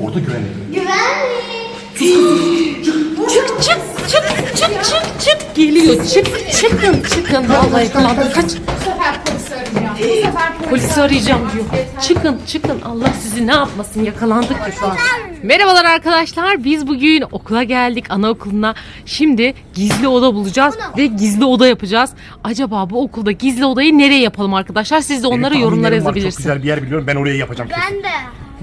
Orada güvenlik. Güvenlik. Çık çık çık çık çık çık. Geliyor. Çık çıkın çıkın. Vallahi yakalandık kaç Bu sefer polisi arayacağım. Bu sefer polisi polisi arayacağım. diyor. Çıkın çıkın. Allah sizi ne yapmasın? Yakalandık ki şu an. Merhabalar arkadaşlar. Biz bugün okula geldik anaokuluna. Şimdi gizli oda bulacağız ve gizli oda yapacağız. Acaba bu okulda gizli odayı nereye yapalım arkadaşlar? Siz de onları Benim yorumlara tahminlerim var. Çok yazabilirsiniz. güzel bir yer biliyorum. Ben oraya yapacağım kesin. Ben de.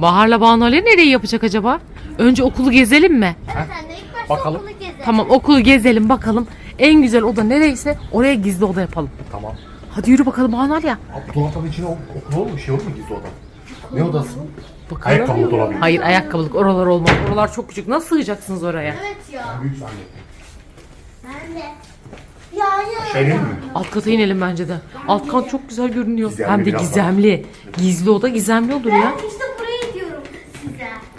Bahar'la Banu Ali nereye yapacak acaba önce okulu gezelim mi Sen de ilk başta Bakalım. okulu gezelim. tamam okulu gezelim bakalım en güzel oda nereyse oraya gizli oda yapalım Tamam. hadi yürü bakalım Banu Ali ya Abi dolapların içine ok- okul olur mu? Şey olur mu gizli oda? Ne odası? Bakalım. Ayakkabı dolabı. Hayır ayakkabılık oralar olmaz. Oralar çok küçük. Nasıl sığacaksınız oraya? Evet ya. Büyük. Ben de. Ya ya. Şey mi? Alt kata inelim bence de. Alt kat çok güzel görünüyor. Gizemli Hem de biraz gizemli. Gizli oda gizemli olur ya. Ben işte.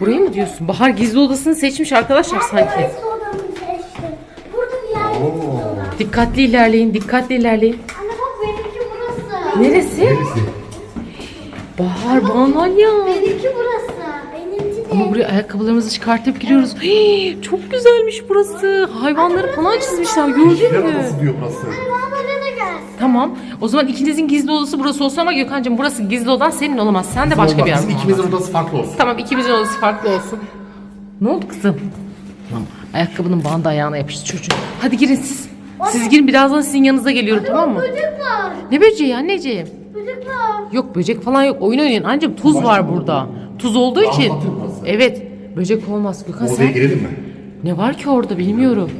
Burayı mı diyorsun? Bahar gizli odasını seçmiş arkadaşlar sanki. Burası odamı seçtim. Burada bir yer Oo. Dikkatli ilerleyin, dikkatli ilerleyin. Anne bak benimki burası. Neresi? Neresi? Bahar, banal ya. Benimki burası. Benimki de. Ama buraya ayakkabılarımızı çıkartıp giriyoruz. Hii, çok güzelmiş burası. Hayvanları falan çizmişler gördün Kişiler mü? odası diyor burası. Bana gelsin. Tamam. O zaman ikinizin gizli odası burası olsun ama Gökhan'cığım burası gizli odan senin olamaz. Sen de başka bir yer Bizim bulman ikimizin odası farklı olsun. Tamam ikimizin odası farklı olsun. Ne oldu kızım? Tamam. Ayakkabının bandı ayağına yapıştı çocuğun. Hadi girin siz. Siz girin birazdan sizin yanınıza geliyorum tamam mı? Böcek var. Ne böceği anneciğim? Böcek var. Yok böcek falan yok. Oyun oynayın. Anneciğim tuz var burada. Tuz olduğu için. Anlatır? Evet. Böcek olmaz. Gökhan Odaya sen girelim mi? ne var ki orada bilmiyorum.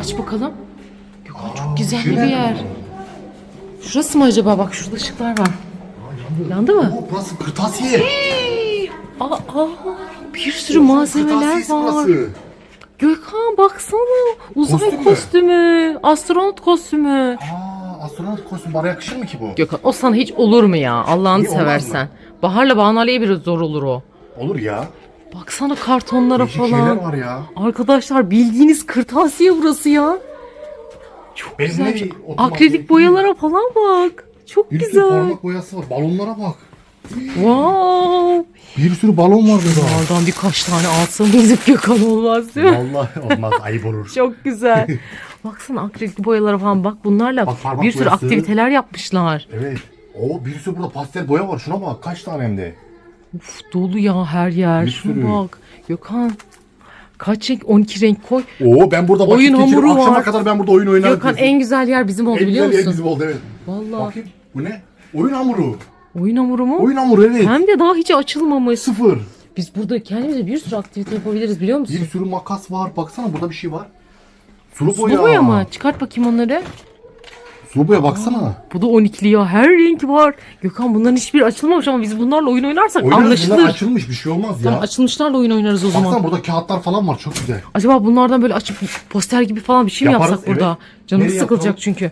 Aç bakalım. Gökhan çok gizemli bir yer. Şurası mı acaba? Bak şurada ışıklar var. Yandı mı? Oo, burası kırtasiye. Aa, aa, bir sürü malzemeler Kırtasiyesi var. burası. Gökhan baksana. Uzay Kostüm kostümü. mü? Astronot kostümü. Aa, astronot kostümü bana yakışır mı ki bu? Gökhan o sana hiç olur mu ya? Allah'ını Niye, olmaz seversen. Bahar'la Banu Ali'ye biraz zor olur o. Olur ya. Baksana kartonlara Değişik şeyler falan. var ya. Arkadaşlar bildiğiniz kırtasiye burası ya. Çok Benim güzel. Akrilik gerektiği- boyalara falan bak. Çok Bir sürü güzel. parmak boyası var. Balonlara bak. Wow. Bir sürü balon var burada. Bunlardan birkaç tane alsanız Gökhan olmaz değil mi? Vallahi olmaz ayıp olur. Çok güzel. Baksana akrilik boyalara falan bak bunlarla Bak, parmak bir sürü boyası. aktiviteler yapmışlar. Evet. Oo bir sürü burada pastel boya var. Şuna bak kaç tane hem de. Uf, dolu ya her yer. Bir Şuna sürü. bak. Gökhan kaç renk 12 renk koy. Oo ben burada vakit Oyun hamuru Akşama var. kadar ben burada oyun oynarım. Gökhan diyorsun. en güzel yer bizim oldu En biliyor güzel musun? bizim oldu evet. Vallahi. Bakayım bu ne? Oyun hamuru. Oyun hamuru mu? Oyun hamuru evet. Hem de daha hiç açılmamış. Sıfır. Biz burada kendimize bir sürü aktivite yapabiliriz biliyor musun? Bir sürü makas var. Baksana burada bir şey var. Sulu boya. Sulu boya mı? Çıkart bakayım onları. Sulu boya baksana. Bu da 12'li ya. Her renk var. Gökhan bunların hiçbiri açılmamış ama biz bunlarla oyun oynarsak Oynarız anlaşılır. bunlar açılmış bir şey olmaz ya. Tamam açılmışlarla oyun oynarız o zaman. Baksana burada kağıtlar falan var çok güzel. Acaba bunlardan böyle açıp poster gibi falan bir şey mi Yaparız, yapsak burada? evet. Canımız Nereye sıkılacak yapalım? çünkü.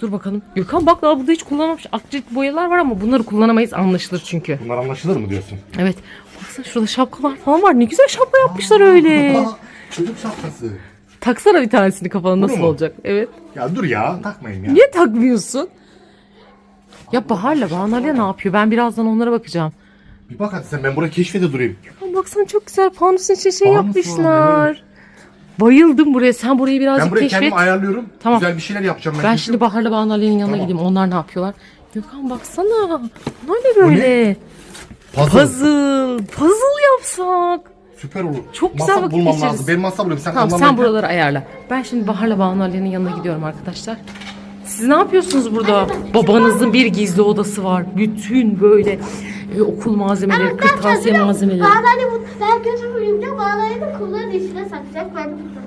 Dur bakalım. Gökhan bak daha burada hiç kullanmamış akrilik boyalar var ama bunları kullanamayız anlaşılır çünkü. Bunlar anlaşılır mı diyorsun? Evet. Baksana şurada şapkalar falan var. Ne güzel şapka yapmışlar öyle. Çocuk şapkası. Taksana bir tanesini kafana nasıl mu? olacak? Evet. Ya dur ya takmayayım ya. Niye takmıyorsun? Ya Bahar'la Banu Ali ne yapıyor? Ben birazdan onlara bakacağım. Bir bak hadi sen ben burayı keşfede durayım. Ama baksana çok güzel fanusun içine şey Fanus var, yapmışlar. Bayıldım buraya. Sen burayı birazcık Ben burayı keşfet. kendim ayarlıyorum. Tamam. Güzel bir şeyler yapacağım ben. Ben şimdi Bahar'la Banu Ali'nin yanına Tamam. gideyim. Onlar ne yapıyorlar? Gökhan baksana. Bunlar ne böyle? Puzzle. Puzzle. Puzzle yapsak. Süper olur. Çok güzel masa vakit bulmam geçiririz. lazım. Benim masa bulayım. Sen Tamam sen gel. buraları ayarla. Ben şimdi Bahar'la Banu Ali'nin yanına gidiyorum arkadaşlar. Siz ne yapıyorsunuz burada? Babanızın bir gizli odası var. Bütün böyle e, okul malzemeleri, kırtasiye malzemeleri. Bağları bu. Ben götürmeyince bağları da kulların içine saklayacak. Ben de tutacağım.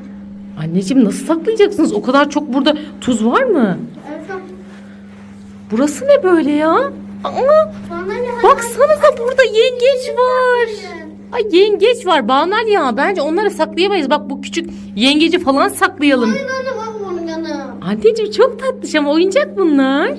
Anneciğim nasıl saklayacaksınız? O kadar çok burada tuz var mı? Evet tamam. Burası ne böyle ya? Aa, ne? baksanıza burada yengeç var. Ay yengeç var Banal ya. Bence onları saklayamayız. Bak bu küçük yengeci falan saklayalım. Yanına bak bunun yanına. Anneciğim çok tatlış ama oyuncak bunlar.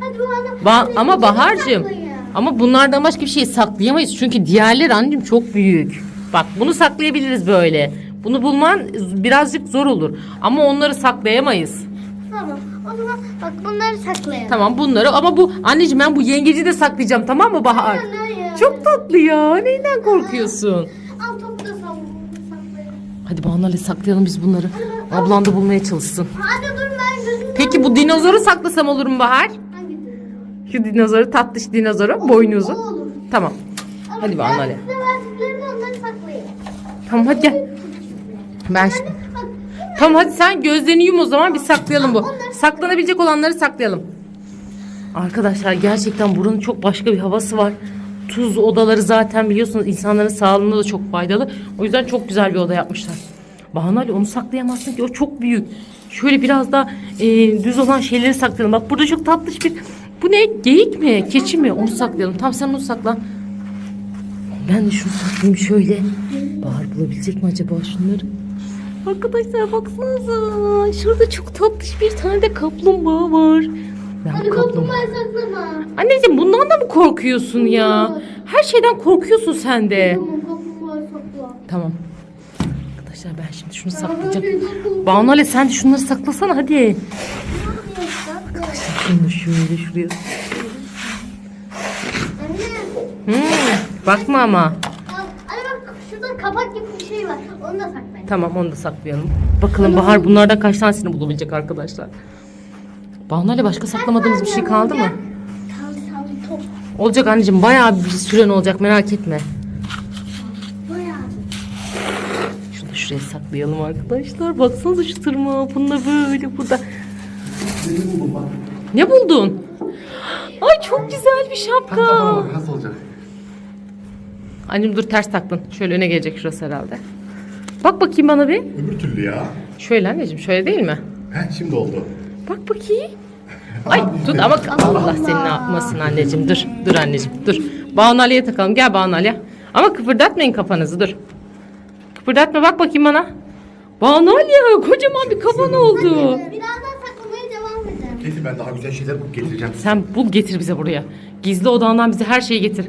Hadi bana. Ba- ama Bahar'cığım ama bunlardan başka bir şey saklayamayız. Çünkü diğerleri anneciğim çok büyük. Bak bunu saklayabiliriz böyle. Bunu bulman birazcık zor olur. Ama onları saklayamayız. Tamam. O zaman bak bunları saklayalım. Tamam bunları ama bu anneciğim ben bu yengeci de saklayacağım tamam mı Bahar? Hayır. Çok tatlı ya. Neyden korkuyorsun? Al top da saklayalım. Hadi Banu'yla saklayalım biz bunları. Ablan da bulmaya çalışsın. Hadi dur ben gözümden. Peki bu dinozoru saklasam olur mu Bahar? Hangi dinozor? Şu dinozoru, tatlış dinozoru, boynu O uzun. olur. Tamam. Ama Hadi Banu ben Ali. size verdiklerimi onları saklayayım. Tamam hadi gel. Ben şimdi... Bak Tamam hadi sen gözlerini yum o zaman biz saklayalım bu. Saklanabilecek olanları saklayalım. Arkadaşlar gerçekten buranın çok başka bir havası var. Tuz odaları zaten biliyorsunuz insanların sağlığına da çok faydalı. O yüzden çok güzel bir oda yapmışlar. Ali onu saklayamazsın ki o çok büyük. Şöyle biraz da e, düz olan şeyleri saklayalım. Bak burada çok tatlış bir... Bu ne? Geyik mi? Keçi mi? Onu saklayalım. Tamam sen onu sakla. Ben de şunu saklayayım şöyle. Bahar bulabilecek mi acaba şunları? Arkadaşlar baksanıza. Şurada çok tatlış bir tane de kaplumbağa var. Ben hadi kaplumbağa... saklama. Anneciğim bundan da mı korkuyorsun ya? Her şeyden korkuyorsun sen de. Tamam kaplumbağayı sakla. Tamam. Arkadaşlar ben şimdi şunu saklayacağım. Banu Ali sen de şunları saklasana hadi. Şunu şöyle şuraya. Anne. Hmm, bakma ama. al- Anne bak şurada kapak gibi bir şey var. Onu da saklayın. Tamam onu da saklayalım. Bakalım Bahar bunlardan kaç tanesini bulabilecek arkadaşlar. Banu Ali başka saklamadığımız bir şey kaldı mı? Top. Olacak anneciğim bayağı bir süren olacak merak etme. Şunu da şuraya saklayalım arkadaşlar. Baksanıza şu tırmağı bununla böyle burada. Ne buldun? Ay çok güzel bir şapka. bak nasıl olacak? Anneciğim dur ters taktın. Şöyle öne gelecek şurası herhalde. Bak bakayım bana bir. Öbür türlü ya. Şöyle anneciğim şöyle değil mi? He şimdi oldu. Bak bakayım. Ay tut ama Allah seni ne yapmasın anneciğim. Dur dur anneciğim dur. Banu Ali'ye takalım. Gel Banu Ali. Ama kıpırdatmayın kafanızı dur. Kıpırdatma bak bakayım bana. Banu Ali kocaman bir kafan oldu. Birazdan saklamaya devam edelim. Kesin ben daha güzel şeyler bulup getireceğim. Sen bul getir bize buraya. Gizli odandan bize her şeyi getir.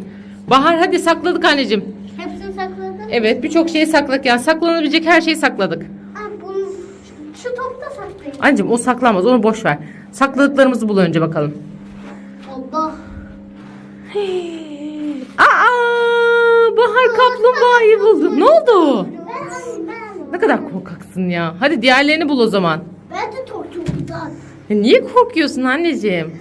Bahar hadi sakladık anneciğim. Hepsini sakladın. Evet birçok şeyi sakladık yani saklanabilecek her şeyi sakladık. Ha, bunu, şu, da saklayın. Anneciğim o saklanmaz onu boş ver. Sakladıklarımızı bul önce bakalım. Allah. Aa Bahar kaplumbağayı buldu. Ne oldu? Ne kadar korkaksın ya. Hadi diğerlerini bul o zaman. ben de tortuğumdan. Ya niye korkuyorsun anneciğim?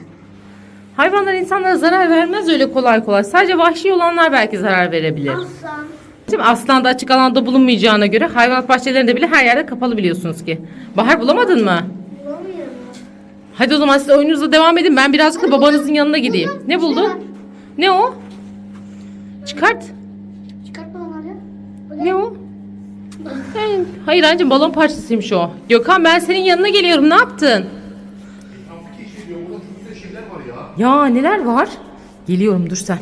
Hayvanlar insanlara zarar vermez öyle kolay kolay. Sadece vahşi olanlar belki zarar verebilir. Aslan. Şimdi aslan da açık alanda bulunmayacağına göre hayvanat bahçelerinde bile her yerde kapalı biliyorsunuz ki. Bahar bulamadın mı? Hadi o zaman siz oyununuza devam edin. Ben birazcık da babanızın yanına gideyim. Ne buldun? Ne o? Çıkart. Çıkartma onları. Ne o? Hey, Hayır anneciğim balon parçasıymış o. Gökhan ben senin yanına geliyorum. Ne yaptın? Etraftaki işi diyor. Burada çok güzel şeyler var ya. Ya neler var? Geliyorum dur sen.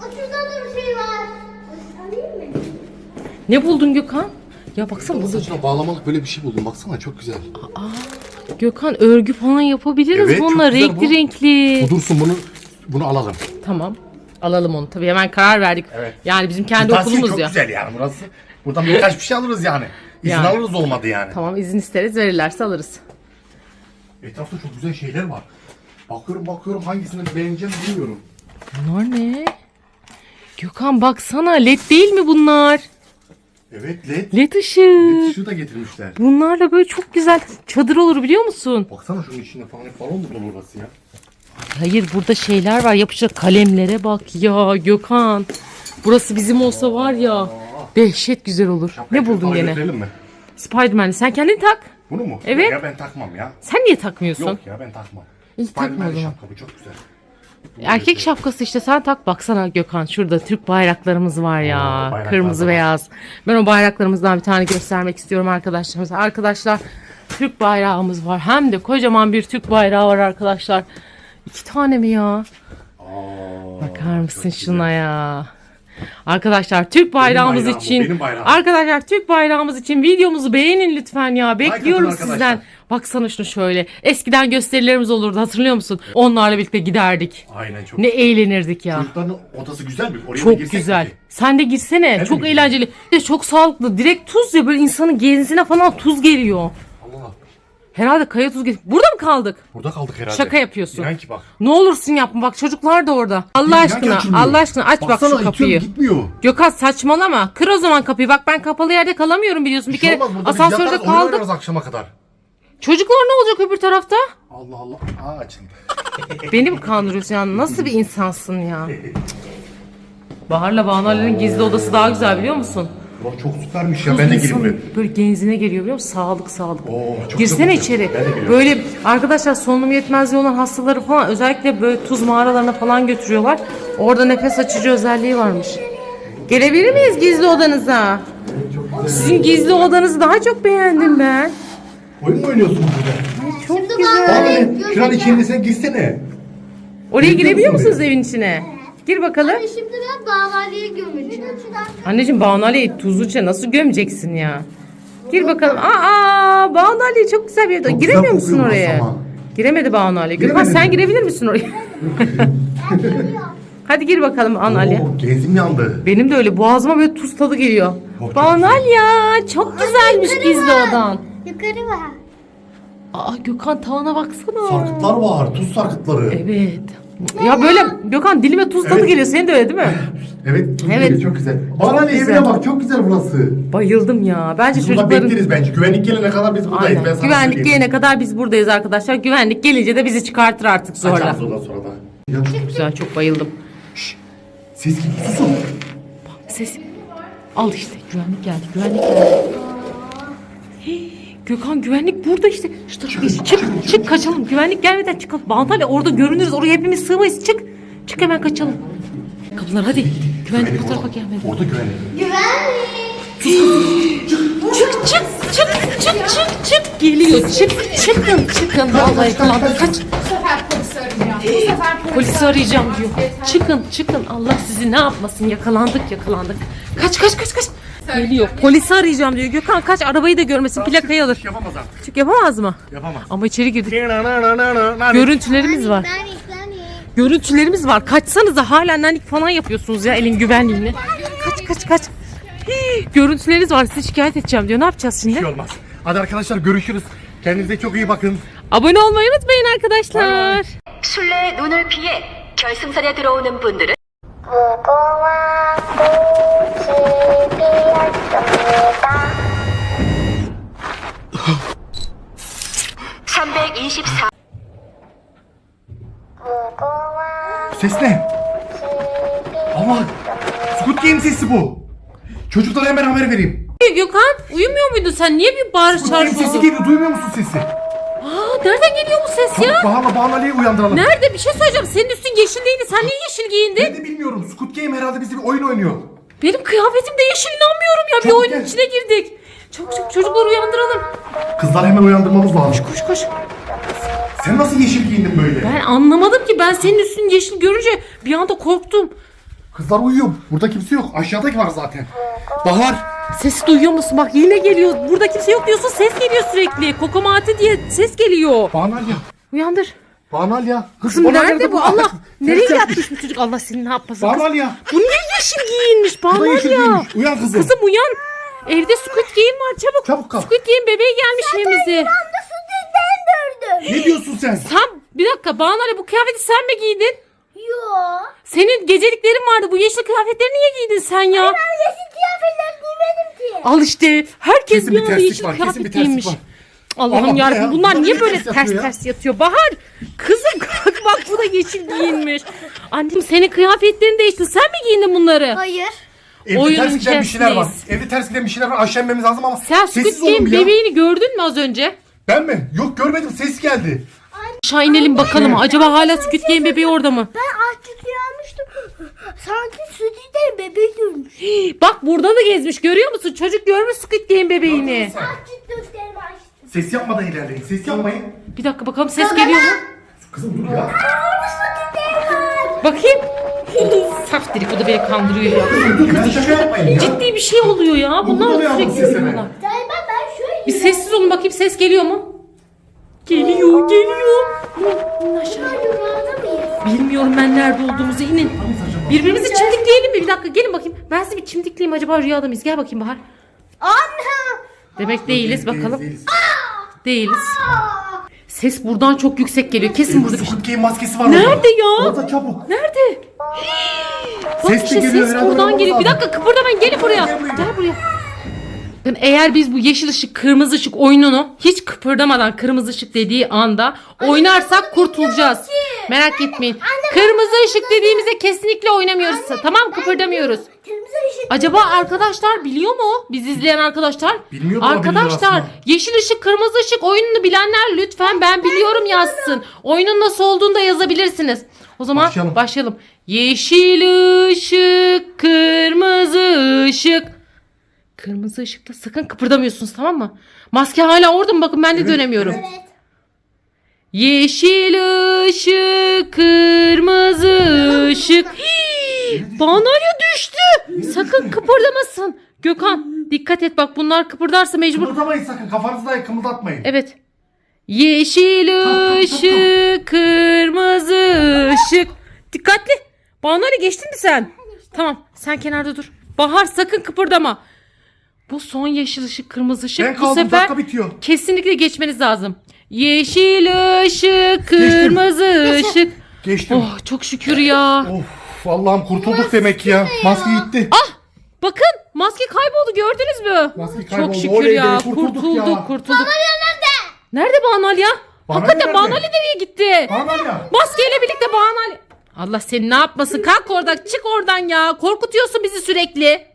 O şurada da bir şey var. Alayım mı? Ne buldun Gökhan? Ya baksana Bu burada. saçına bağlamalık böyle bir şey buldum. Baksana çok güzel. Gökhan örgü falan yapabiliriz Evet, çok bununla güzel renkli bu. renkli. Bu dursun bunu bunu alalım. Tamam. Alalım onu. Tabii hemen karar verdik. Evet. Yani bizim kendi Kırtasiye okulumuz çok ya. güzel yani burası. Buradan birkaç bir şey alırız yani. İzin Yani. alırız olmadı yani. Tamam izin isteriz verirlerse alırız. Etrafta çok güzel şeyler var. Bakıyorum bakıyorum hangisini beğeneceğim bilmiyorum. Bunlar ne? Gökhan baksana led değil mi bunlar? Evet led. Led ışığı. Şu da getirmişler. Bunlarla böyle çok güzel çadır olur biliyor musun? Baksana şunun içinde falan hep balon mu dolu orası ya? Hayır burada şeyler var yapışacak kalemlere bak ya Gökhan. Burası bizim olsa var ya dehşet güzel olur. Şapkayı Ne buldun gene? mi? Spiderman'li sen kendin tak. Bunu mu? Evet. Ya ben takmam ya. Sen niye takmıyorsun? Yok ya ben takmam. İyi takma o zaman. şapka bu çok güzel. Erkek şapkası işte sen tak baksana Gökhan şurada Türk bayraklarımız var ya. Bayraklar Kırmızı da var. beyaz. Ben o bayraklarımızdan bir tane göstermek istiyorum arkadaşlarımıza. Arkadaşlar Türk bayrağımız var. Hem de kocaman bir Türk bayrağı var arkadaşlar. İki tane mi ya? Aa, Bakar mısın çok şuna ya? Arkadaşlar Türk bayrağımız bayrağım bu, için benim bayrağım. Arkadaşlar Türk bayrağımız için videomuzu beğenin lütfen ya. Bekliyorum arkadaşlar. sizden. Baksana şunu şöyle. Eskiden gösterilerimiz olurdu hatırlıyor musun? Onlarla birlikte giderdik. Aynen çok Ne eğlenirdik ya. Çocukların odası güzel mi? Oraya da Çok girsek güzel. mi? Sen de girsene. çok mi eğlenceli. Bir de çok sağlıklı. Direkt tuz ya böyle insanın genzine falan tuz geliyor. Herhalde kaya tuz getir. Burada mı kaldık? Burada kaldık herhalde. Şaka yapıyorsun. İnan ki bak. Ne olursun yapma bak çocuklar da orada. Allah İnan ki aşkına açılmıyor. Allah aşkına aç bak Baksana, şu itiyorum, kapıyı. gitmiyor. Gökhan saçmalama. Kır o zaman kapıyı. Bak ben kapalı yerde kalamıyorum biliyorsun. Bir şey kere olmaz, burada biz asansörde oyun kaldık. oynarız akşama kadar. Çocuklar ne olacak öbür tarafta? Allah Allah. Aa açıldı. Beni mi kandırıyorsun ya? Nasıl bir insansın ya? Bahar'la Banu'nun gizli odası daha güzel biliyor musun? Bak çok süpermiş ya. Ben de gireyim. Böyle genzine geliyor biliyor musun? Sağlık sağlık. Oo, çok Girsene güzel içeri. Ben de. Böyle arkadaşlar solunum yetmezliği olan hastaları falan özellikle böyle tuz mağaralarına falan götürüyorlar. Orada nefes açıcı özelliği varmış. Gelebilir miyiz gizli odanıza? Sizin gizli odanızı daha çok beğendim ben. Oyun mu oynuyorsun burada? Çok Şimdi güzel. Abi şuranın sen girsene. Oraya Girebiliyor girebiliyor musun musunuz evin içine? Gir bakalım. Şimdi ben davaliye gömeceğim. Anneciğim Banu Ali'yi tuzlu çay nasıl gömeceksin ya? Gir bakalım. Aa Banu Ali çok güzel bir yer. Çok Giremiyor güzel musun kokuyor oraya? burası ama. Giremedi Banu Ali. Giremedi sen mi? girebilir misin oraya? Hadi gir bakalım Ali. Oo, genzim yandı. Benim de öyle boğazıma böyle tuz tadı geliyor. Çok Banu güzel. Ali ya çok güzelmiş gizli odan. Yukarı var. Aa Gökhan tavana baksana. Sarkıtlar var. Tuz sarkıtları. Evet. Ya böyle Gökhan dilime tuz tadı Evet. geliyor. Senin de öyle değil mi? Evet. Tuz Evet. evet. Çok güzel. Bana ne güzel. evine bak. Çok güzel burası. Bayıldım ya. Bence Biz burada çocukların... bekleriz bence. Güvenlik gelene kadar biz buradayız. Aynen. Ben sana Güvenlik söyleyeyim. gelene kadar biz buradayız arkadaşlar. Güvenlik gelince de bizi çıkartır artık zorla. Açarız ondan sonra da. Ya çok Güzel çok bayıldım. Ses gibi susun. Ses. Al işte güvenlik geldi. Güvenlik geldi. Gökhan güvenlik burada işte. Şu tarafa geç. Çık, çık, kaçalım. Güvenlik gelmeden çıkalım. Bantayla orada görünürüz. Oraya hepimiz sığmayız. Çık. Çık hemen kaçalım. Kapılar hadi. Güvenlik bu tarafa gelmedi. Orada güvenlik. Çık çık çık çık çık çık. Geliyor. Çık çıkın çıkın. Vallahi yakalandık. Kaç. Polisi arayacağım diyor. Çıkın çıkın. Allah sizi ne yapmasın. Yakalandık yakalandık. Kaç kaç kaç kaç. Geliyor. Polisi arayacağım diyor. Gökhan kaç arabayı da görmesin. Plakayı alır. Yapamaz artık. Çık yapamaz mı? Yapamaz. Ama içeri girdik. Görün. Görüntülerimiz var. Ben iklanayım. Görüntülerimiz var. Kaçsanıza hala nanik falan yapıyorsunuz ya elin güvenliğini. Kaç kaç kaç. Hii, Görüntüleriniz var. Sizi şikayet edeceğim diyor. Ne yapacağız şimdi? şey olmaz. Hadi arkadaşlar görüşürüz. Kendinize çok iyi bakın. Abone olmayı unutmayın arkadaşlar. 술래의 눈을 피해 결승선에 들어오는 분들은 무궁화 Ses ne? Allah! Squid Game sesi bu. Çocuklara hemen haber vereyim. Gökhan uyumuyor muydun sen? Niye bir bağırış Squid Game sesi geliyor. Duymuyor musun sesi? Aa, nereden geliyor bu ses ya? Çabuk Bahar'la Bahar'la Ali'yi uyandıralım. Nerede? Bir şey söyleyeceğim. Senin üstün yeşil değildi. Sen niye yeşil giyindin? Ben de bilmiyorum. Squid Game herhalde bizde bir oyun oynuyor. Benim kıyafetim de yeşil inanmıyorum ya. Bir Çabuk oyunun gel. içine girdik. Çok çok çocukları uyandıralım. Kızlar hemen uyandırmamız lazım. Koş koş. Sen nasıl yeşil giyindin böyle? Ben anlamadım ki. Ben senin üstün yeşil görünce bir anda korktum. Kızlar uyuyor. Burada kimse yok. Aşağıdaki var zaten. Bahar. Sesi duyuyor musun? Bak yine geliyor. Burada kimse yok diyorsun. Ses geliyor sürekli. Kokomati diye ses geliyor. Banu Ali. Uyandır. Banu Ali ya. Kızım nerede de bu? Allah. Nereye yatmış bu çocuk? Allah seni ne yapmasın? Banu Kız, Ali ya. bu niye yeşil giyinmiş? Bu da Banu yeşil ya. giymiş. Uyan kızım. Kızım uyan. Evde Squid Game var çabuk. Çabuk kalk. Squid Game bebeği gelmiş evimize. Ne diyorsun sen? Sen bir dakika Banu Ali bu kıyafeti sen mi giydin? Yo. Senin geceliklerin vardı. Bu yeşil kıyafetleri niye giydin sen ya? Yeşil kıyafetler giymedim ki. Al işte. Herkes Kesin bir bir anda terslik yeşil var, kesin kıyafet bir terslik giymiş. var. Allah'ım Allah yarabbim ya, bunlar bunlar niye niye böyle ters ters yapıyor ya? ters yatıyor? Bahar kızım kalk bak bu da yeşil giyinmiş. Annem senin kıyafetlerini değişti. Sen mi giyindin bunları? Hayır. Evde Oyunun ters giden bir şeyler var. içerisindeyiz. Evde ters giden bir şeyler var. Aşağı inmemiz lazım ama Sen sessiz Squid olun Game ya. bebeğini gördün mü az önce? Ben mi? Yok görmedim. Ses geldi. Aşağı inelim bakalım. Acaba hala Squid Game bebeği orada mı? Ben artık uyanmıştım. Sanki sütüden bebeği dönmüş. Bak burada da gezmiş. Görüyor musun? Çocuk görmüş Squid Game bebeğini. Artık gösterimi açtım. Ses yapmadan ilerleyin. Ses yapmayın. Bir dakika bakalım ses geliyor mu? Kızım dur ya. Bakayım. Saf dedik o da beni kandırıyor ya. Dur şaka yapmayın ya. Ciddi bir şey oluyor ya. Bunlar ya bu sürekli yapıyorlar. Galiba ben şöyle Bir sessiz olun bakayım ses geliyor mu? Geliyor, geliyor. İn aşağı. rüyada mıyız? Bilmiyorum ben nerede olduğumuzu inin. Birbirimizi çimdikleyelim mi? Bir dakika gelin bakayım. Ben sizi bir çimdikleyeyim acaba rüyada mıyız? Gel bakayım Bahar. Anne. Demek değiliz bakalım. Değiliz. Değiliz. Ses buradan çok yüksek geliyor. Kesin burada bir şey. Squid Game maskesi var Nerede orada. ya? Orada çabuk. Nerede? Bak Ses de işte geliyor, ses herhalde geliyor. Bir abi. dakika kıpırdamayın gelin buraya. Gel buraya. Bakın eğer biz bu yeşil ışık kırmızı ışık oyununu hiç kıpırdamadan kırmızı ışık dediği anda oynarsak kurtulacağız. Merak etmeyin. Kırmızı ışık dediğimizde kesinlikle oynamıyoruz. tamam kıpırdamıyoruz. Kırmızı ışık. Acaba arkadaşlar biliyor mu? Biz izleyen arkadaşlar. Bilmiyor da Arkadaşlar aslında. yeşil ışık kırmızı ışık oyununu bilenler lütfen ben biliyorum yazsın. Oyunun nasıl olduğunu da yazabilirsiniz. O zaman Başlayalım. başlayalım. Yeşil ışık kırmızı ışık. Kırmızı ışıkta sakın kıpırdamıyorsunuz tamam mı? Maske hala orada mı? Bakın ben de Evet, dönemiyorum. evet. Yeşil ışık, kırmızı ışık. Hii, Banalya düştü. Sakın kıpırdamasın. Gökhan dikkat et bak bunlar kıpırdarsa mecbur. Kımıldamayın sakın. Kafanızı da kımıldatmayın. Evet. Yeşil ışık, kırmızı ışık. Dikkatli. Banalya geçtin mi sen? Tamam sen kenarda dur. Bahar sakın kıpırdama. Bu son yeşil ışık, kırmızı ışık. Ben Bu kaldım. sefer Dakika bitiyor. Kesinlikle geçmeniz lazım. Yeşil ışık, kırmızı ışık. Geçtim. Oh çok şükür ya. Of Allah'ım kurtulduk demek ya. Maske gitti. Bakın maske kayboldu gördünüz mü? Maske kayboldu. Çok şükür Oley be, ya. kurtulduk Kurtulduk, ya. kurtulduk. Nerede Banalya? Banalya Hakikaten nerede? Banalya nereye gitti? Aman ya. Maskeyle birlikte Banalya. Allah seni ne yapmasın? Kalk oradan, çık oradan ya. Korkutuyorsun bizi sürekli.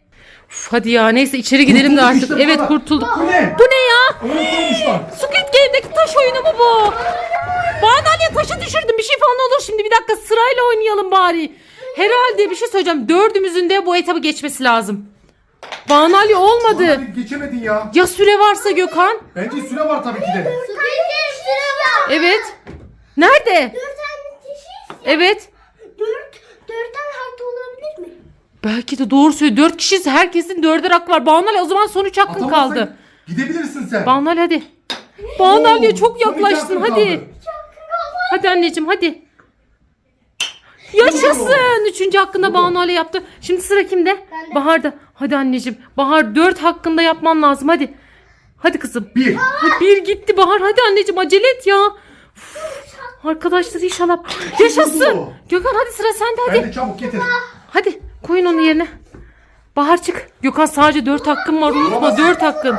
Uf, hadi ya neyse içeri gidelim de Kurtulduk artık. işte evet kurtulduk. Bu ne? Bu ne ya? Oyun kurmuşlar. Squid Game'deki taş oyunu mu bu? Banalya taşı düşürdüm. Bir şey falan olur şimdi. Bir dakika sırayla oynayalım bari. Herhalde bir şey söyleyeceğim. Dördümüzün de bu etabı geçmesi lazım. Banalya olmadı. Hadi geçemedin ya. Ya süre varsa Gökhan? Bence süre var tabii ki de. Evet. Nerede? Dört tane kişiyiz. Evet. Dört, dört tane harita olabilir mi? Belki de doğru söylüyor. Dört kişiyiz. Herkesin dörder hakkı var. Banalya o zaman son üç hakkın Atamazsan kaldı. Gidebilirsin sen. Banalya hadi. Banalya Oo, çok son iki yaklaştın hakkın hadi. kaldı. Hadi anneciğim hadi. Yaşasın. Üçüncü hakkında Banalya yaptı. Şimdi sıra kimde? Bende. Bahar'da. Hadi anneciğim. Bahar dört hakkında yapman lazım hadi. Hadi kızım. Bir. Hadi bir gitti Bahar. Hadi anneciğim acele et ya. Uf, Arkadaşlar inşallah. Yaşasın. Gökhan hadi sıra sende hadi. De çabuk getir. Hadi koyun onu yerine. Bahar çık. Gökhan sadece dört hakkın var unutma dört hakkın.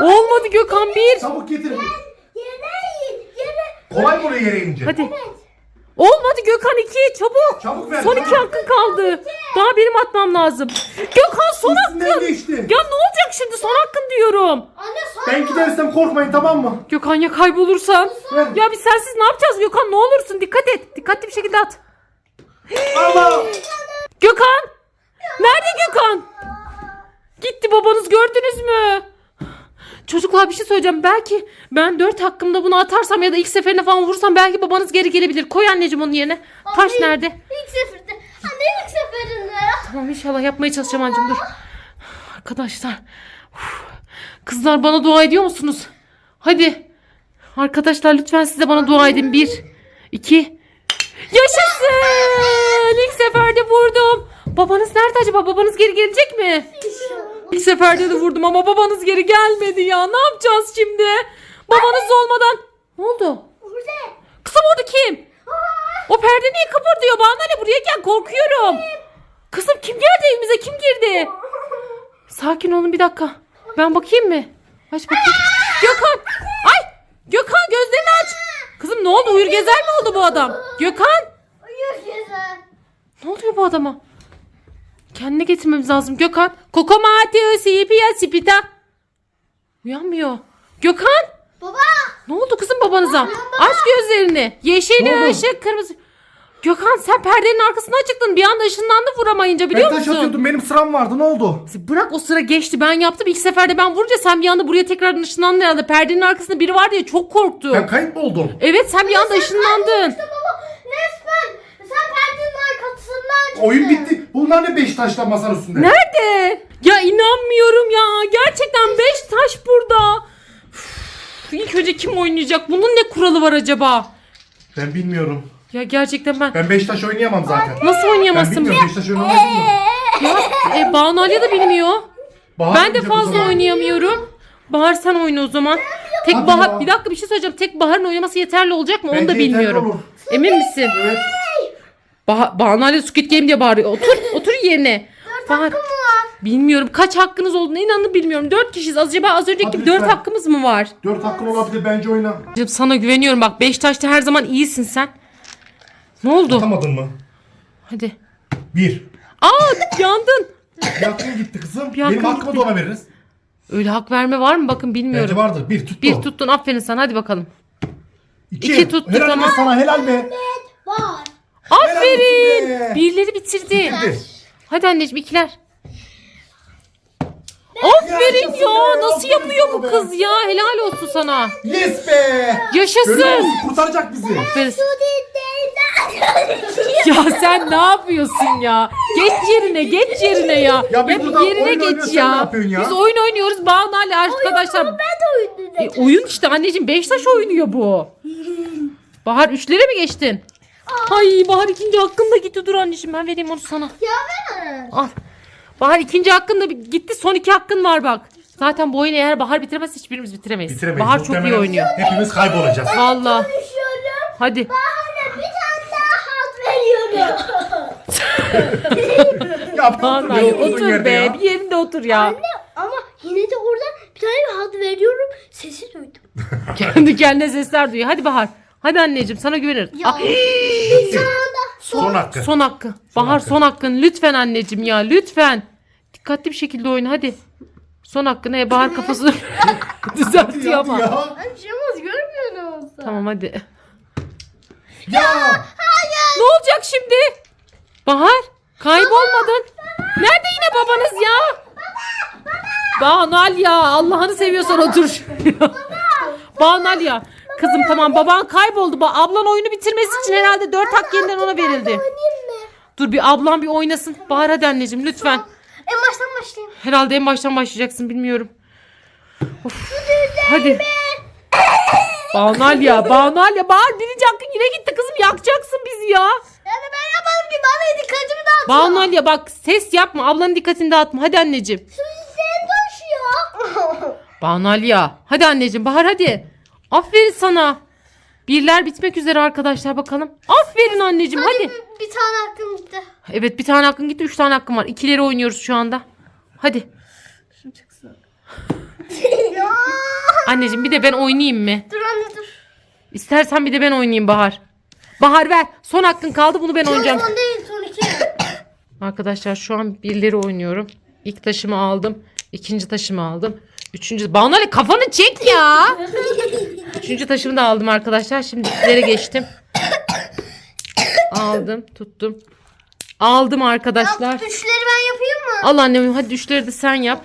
Olmadı Gökhan bir. Çabuk getir. Yere in. Yere. Kolay mı oraya yere inince? Hadi. Olmadı Gökhan iki çabuk. Çabuk ver, Son iki çabuk. hakkın kaldı. Daha benim atmam lazım. Gökhan son hakkın. geçti. Ya ne olacak şimdi son hakkın diyorum. Anne sonra. Ben gidersem korkmayın tamam mı? Gökhan ya kaybolursan. Ver. Ya biz sensiz ne yapacağız Gökhan ne olursun dikkat et. Dikkatli bir şekilde at. Allah. Gökhan. Nerede Gökhan? Gitti babanız gördünüz mü? Çocuklar bir şey söyleyeceğim. Belki ben dört hakkımda bunu atarsam ya da ilk seferinde falan vurursam belki babanız geri gelebilir. Koy anneciğim onun yerine. Taş Anne, nerede? İlk seferde. Anne ilk seferinde. Tamam inşallah yapmaya çalışacağım anneciğim dur. Arkadaşlar. uf. Kızlar bana dua ediyor musunuz? Hadi. Arkadaşlar lütfen siz de bana dua edin. Bir, iki. Yaşasın! İlk seferde vurdum. Babanız nerede acaba? Babanız geri gelecek mi? İlk seferde de vurdum ama babanız geri gelmedi ya. Ne yapacağız şimdi? Babanız olmadan. Ne oldu? Burada. Kızım orada kim? O perde niye kıpırdıyor? Bana ne buraya gel korkuyorum. Kızım kim geldi evimize kim girdi? Sakin olun bir dakika. Ben bakayım mı? Aç bakayım. Gökhan. Ay. Gökhan gözlerini aç. Kızım ne oldu? Uyur gezer mi oldu bu adam? Gökhan. Uyuyor güzel. Ne oluyor bu adama? Kendine getirmemiz lazım. Gökhan. Koko Mateo Sipia Sipita. Uyanmıyor. Gökhan. Baba. Ne oldu kızım babanıza? Aç gözlerini. Yeşil Ne oldu? ışık kırmızı. Gökhan sen perdenin arkasına çıktın. Bir anda ışınlandı vuramayınca biliyor Ben taş musun? atıyordum benim sıram vardı ne oldu? Bırak o sıra geçti. Ben yaptım. İlk seferde ben vurunca sen bir anda buraya tekrardan ışınlandın herhalde. Perdenin arkasında biri var diye çok korktum. Ben kayıp mı oldum? Evet sen bir anda ışınlandın. Baba resmen sen perdenin arkasından çıktın. Oyun bitti. Bunlar ne beş taşla masanın üstünde? Nerede? Ya inanmıyorum ya. Gerçekten 5 taş burada. Üf, İlk önce kim oynayacak? Bunun ne kuralı var acaba? Ben bilmiyorum. Ya gerçekten ben Ben beş taş oynayamam zaten. nasıl Ben oynayamazsın? bilmiyorum beş taş oynamayı bilmiyorum. Ya e, Banu Ali de bilmiyor. Bahar Ben de oynayacak o fazla zaman. oynayamıyorum. Bahar sen oyna o zaman. Tek Hadi Bahar ya. bir dakika bir şey söyleyeceğim. Tek Bahar'ın oynaması yeterli olacak mı? Onu Bence da yeterli bilmiyorum. olur. Emin misin? Evet. Bah Banu hala Squid Game diye bağırıyor. Otur, otur yerine. Bahar. Bilmiyorum kaç hakkınız olduğunu inanın bilmiyorum. Dört kişiyiz. Acaba az önceki Hadi gibi dört lütfen. hakkımız mı var? Dört hakkın olabilir bence oyna. Canım Sana güveniyorum bak. Beş taşta her zaman iyisin sen. Ne oldu? Atamadın mı? Hadi. Bir. Aa yandın. Hakkın gitti kızım. Bir Benim hakkımı gitti. da ona veririz. Öyle hak verme var mı? Bakın bilmiyorum. Bence vardır. Bir tuttu. Bir tuttun aferin sana hadi bakalım. İki, iki tuttu, helal tamam. be sana helal be. Var. Aferin. olsun be. Birleri bitirdi. Bitirdi. Hadi anneciğim ikiler. Aferin ya. be, Nasıl yapıyor bu kız ya? Helal olsun sana. Yes be. Yaşasın. Musun? Kurtaracak bizi. Aferin. Ya sen ne yapıyorsun ya? Geç yerine, geç yerine ya. Ya biz burada yerine oyun geç ya. ya? Biz oyun oynuyoruz. Banu Ali arkadaşlar. Ben de. E, oyun işte anneciğim. Beşiktaş oynuyor bu. Bahar üçlere mi geçtin? Ay Bahar ikinci hakkın da gitti. Dur anneciğim ben vereyim onu sana. Ya ben. Al. Bahar ikinci hakkın da bir- gitti. Son iki hakkın var bak. Zaten bu oyunu eğer Bahar bitiremez hiçbirimiz bitiremeyiz. Bitiremeyiz. Bahar çok iyi Muhtemelen oynuyor. Hepimiz kaybolacağız. Valla. Hadi. Bahane bir tane daha hat veriyorum. Ya Bahar otur, oturduğun otur yerde be. ya. Bir yerinde otur ya. Anne ama yine de oradan bir tane hat veriyorum. Sesi duydum. Kendi kendine sesler duyuyor. Hadi Bahar. Hadi anneciğim sana güvenirim. Ya. Ah, bir daha. Son hakkı. son hakkı. Bahar hakkı. son hakkın. Lütfen anneciğim ya. Lütfen. Dikkatli bir şekilde oyna hadi. Son hakkını. E, Bahar kafasını düzeltiyor Hadi ama. ya. Açamaz görmüyor musun? Tamam hadi. Ya. Ne olacak şimdi? Bahar kaybolmadın. Nerede yine babanız ya? Banal ya Allah'ını seviyorsan otur şuraya. Banal ya. Kızım tamam baban kayboldu. Ba ablan oyunu bitirmesi için herhalde dört hak yeniden ona verildi. Dur bir ablam bir oynasın. Bahar hadi anneciğim lütfen. En baştan başlayayım. Herhalde en baştan başlayacaksın bilmiyorum. Of. Hadi. Banal ya Banal ya Bahar birinci hakkın yine gitti kızım yakacaksın bizi ya. Yani ben yapmadım ki bana dikkatimi dağıtıyor. Banal ya bak ses yapma ablanın dikkatini dağıtma hadi anneciğim. Sen taşıyor. Banal ya. Hadi anneciğim Bahar hadi. Aferin sana. Birler bitmek üzere arkadaşlar bakalım. Aferin anneciğim hadi. bir, bir tane hakkım gitti. Evet bir tane hakkın gitti üç tane hakkın var. İkileri oynuyoruz şu anda. Hadi. ya. Anneciğim bir de ben oynayayım mı? Dur anne dur. İstersen bir de ben oynayayım Bahar. Bahar ver. Son hakkın kaldı bunu ben oynayacağım. Son değil son iki. Arkadaşlar şu an birleri oynuyorum. İlk taşımı aldım. ikinci taşımı aldım. Üçüncü... Banale kafanı çek ya. Üçüncü taşımı da aldım arkadaşlar. Şimdi ikilere geçtim. Aldım. Tuttum. Aldım arkadaşlar. Üçleri ben yapayım mı? Al annem hadi üçleri de sen yap.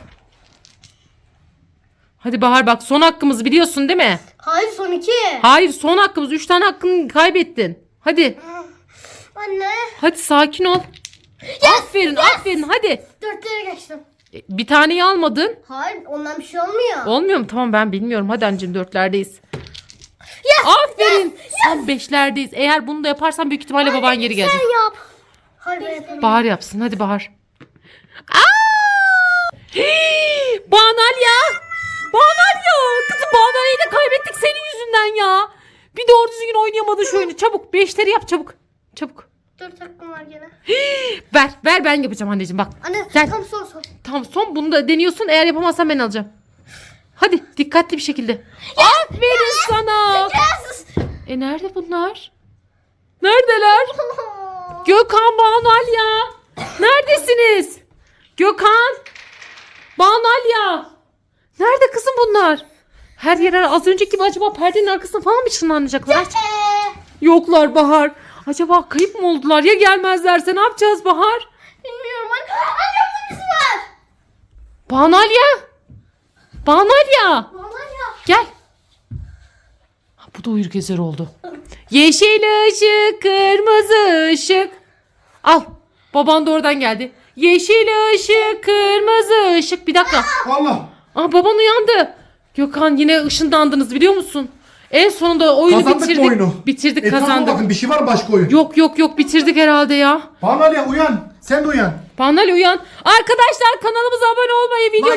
Hadi Bahar bak son hakkımız biliyorsun değil mi? Hayır son iki. Hayır son hakkımız. Üç tane hakkını kaybettin. Hadi. Anne. Hadi sakin ol. aferin aferin hadi. Dörtlere geçtim. E, Bir taneyi almadın. Hayır ondan bir şey olmuyor. Olmuyor mu? Tamam ben bilmiyorum. Hadi anneciğim dörtlerdeyiz. Aferin. Sen beşlerdeyiz. Eğer bunu da yaparsan büyük ihtimalle baban geri gelecek. Sen yap. Yapamam. Bahar yapsın. Hadi Bahar. Aa! Hii! Banal ya. Banal ya. Kızım Banal'ı da kaybettik senin yüzünden ya. Bir doğru düzgün oynayamadı şu oyunu. Çabuk. Beşleri yap çabuk. Çabuk. Dört hakkım var gene. Ver. Ver ben yapacağım anneciğim bak. Anne Gel. tam son son. Tamam son bunu da deniyorsun. Eğer yapamazsan ben alacağım. Hadi dikkatli bir şekilde. Aferin sana. E nerede bunlar? Neredeler? Gökhan Banal ya. Neredesiniz? Gökhan. Banal ya. Nerede kızım bunlar? Her yer az önceki gibi acaba perdenin arkasına falan mı çınlanacaklar? Aç. Yoklar Bahar. Acaba kayıp mı oldular? Ya gelmezlerse ne yapacağız Bahar? Bilmiyorum anne. Anne var. Banal ya. Banal ya. Baba ya. Gel. Ha, Bu da uyur gezer oldu. Yeşil ışık, kırmızı ışık. Al. Baban da oradan geldi. Yeşil ışık, kırmızı ışık. Bir dakika. Allah. Aa baban uyandı. Gökhan yine ışındandınız biliyor musun? En sonunda oyunu Kazandık bitirdik. oyunu? Bitirdik Etrafa kazandık. bakın bir şey var mı başka oyun? Yok yok yok bitirdik herhalde ya. Banu Ali uyan. Sen de uyan. Banal uyan. Arkadaşlar kanalımıza abone olmayı, video